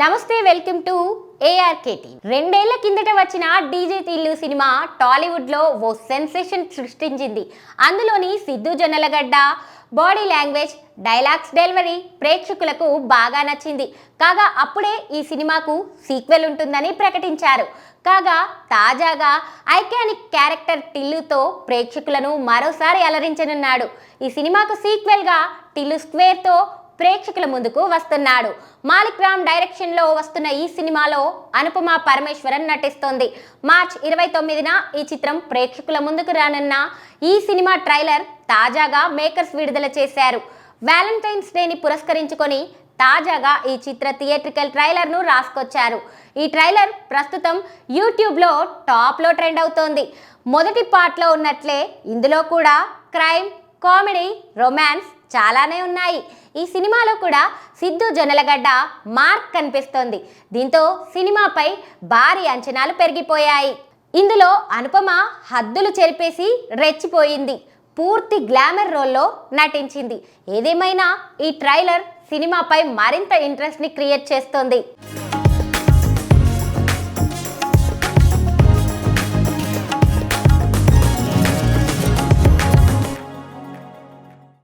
నమస్తే welcome to ఏఆర్కేటి రెండేళ్ళ కిందట వచ్చిన డీజే తిల్లు సినిమా టాలీవుడ్లో ఓ సెన్సేషన్ సృష్టించింది. అందులోని Siddhu Jonnalagadda body language dialogues delivery ప్రేక్షకులకు బాగా నచ్చింది. కాగా అప్పుడే ఈ సినిమాకు సీక్వెల్ ఉంటుందని ప్రకటించారు. కాగా తాజాగా ఐకానిక్ క్యారెక్టర్ టిల్లుతో ప్రేక్షకులను మరోసారి అలరించనున్నాడు. ఈ సినిమాకు సీక్వెల్గా టిల్లు స్క్వేర్తో ప్రేక్షకుల ముందుకు వస్తున్నాడు. మాలిక్ రామ్ డైరెక్షన్లో వస్తున్న ఈ సినిమాలో అనుపమ పరమేశ్వరన్ నటిస్తోంది. మార్చ్ ఇరవై తొమ్మిదిన ఈ చిత్రం ప్రేక్షకుల ముందుకు రానున్న ఈ సినిమా ట్రైలర్ తాజాగా మేకర్స్ విడుదల చేశారు. వ్యాలంటైన్స్ డేని పురస్కరించుకొని తాజాగా ఈ చిత్ర థియేట్రికల్ ట్రైలర్ను రాసుకొచ్చారు. ఈ ట్రైలర్ ప్రస్తుతం యూట్యూబ్లో టాప్లో ట్రెండ్ అవుతోంది. మొదటి పార్ట్లో ఉన్నట్లే ఇందులో కూడా క్రైమ్ కామెడీ రొమాన్స్ చాలానే ఉన్నాయి. ఈ సినిమాలో కూడా సిద్ధు జొన్నలగడ్డ మార్క్ కనిపిస్తోంది. దీంతో సినిమాపై భారీ అంచనాలు పెరిగిపోయాయి. ఇందులో అనుపమ హద్దులు చెరిపేసి రెచ్చిపోయింది. పూర్తి గ్లామర్ రోల్లో నటించింది. ఏదేమైనా ఈ ట్రైలర్ సినిమాపై మరింత ఇంట్రెస్ట్ని క్రియేట్ చేస్తోంది.